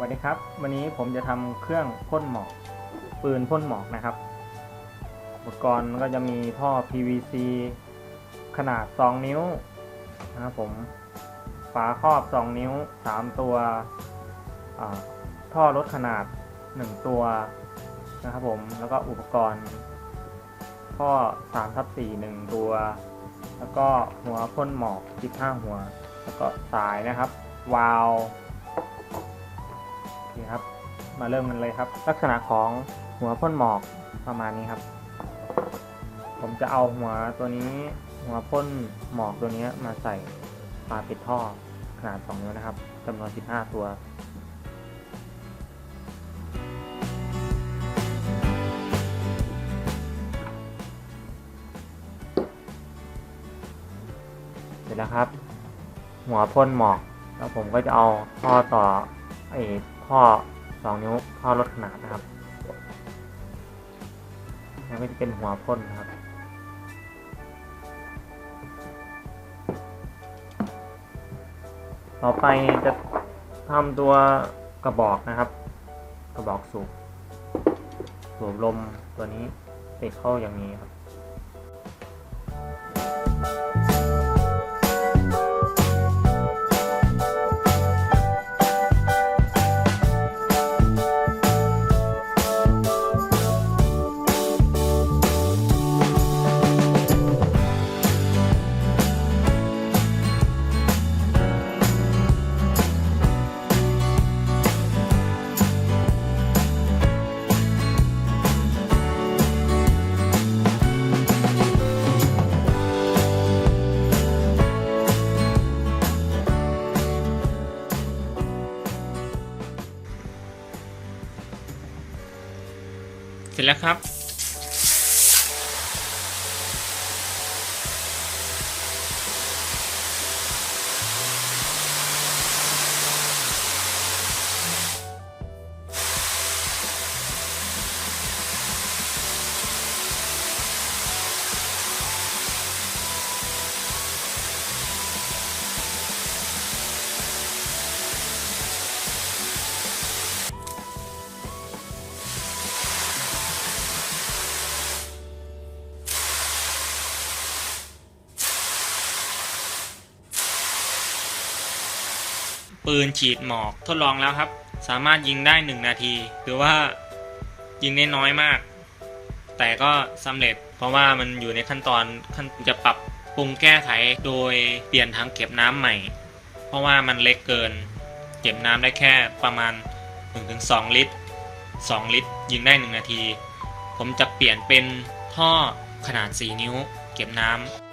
สวัสดีครับ วันนี้ผมจะทำเครื่องพ่นหมอกปืนพ่นหมอกนะครับ อุปกรณ์ก็จะมีท่อ PVC ขนาด 2 นิ้วนะครับผมฝาครอบ 2 นิ้ว 3 ตัวท่อลดขนาด 1 ตัวนะครับผมแล้วก็อุปกรณ์ท่อ3ทับ4 1 ตัว แล้วก็หัวพ่นหมอก15หัว แล้วก็สายนะครับ วาล์ว โอเครับ มาเริ่มกันเลยครับ ลักษณะของหัวพ่นหมอกประมาณนี้ครับ ผมจะเอาหัวตัวนี้ หัวพ่นหมอกตัวนี้มาใส่ฝาปิดท่อขนาด 2 นิ้วนะครับจำนวน 15 ตัวเสร็จแล้วครับ หัวพ่นหมอก แล้วผมก็จะเอาท่อต่อไอ้ ท่อสองนิ้วท่อลดขนาดนะครับแล้วก็จะเป็นหัวพ่นนะครับ ต่อไปจะทำตัวกระบอกนะครับ กระบอกสูบสูบลมตัวนี้ติดเข้าอย่างนี้ครับ สร็จแล้วครับ ปืนฉีดหมอกทดลองแล้วครับ สามารถยิงได้ 1 นาทีหรือว่ายิงได้น้อยมาก แต่ก็สำเร็จ เพราะว่ามันอยู่ในขั้นตอนขั้นจะปรับปรุงแก้ไขโดยเปลี่ยนถังเก็บน้ำใหม่ เพราะว่ามันเล็กเกิน เก็บน้ำได้แค่ประมาณ 1-2 ลิตร 2 ลิตร ยิงได้ 1 นาที ผมจะเปลี่ยนเป็นท่อขนาด 4 นิ้ว เก็บน้ำ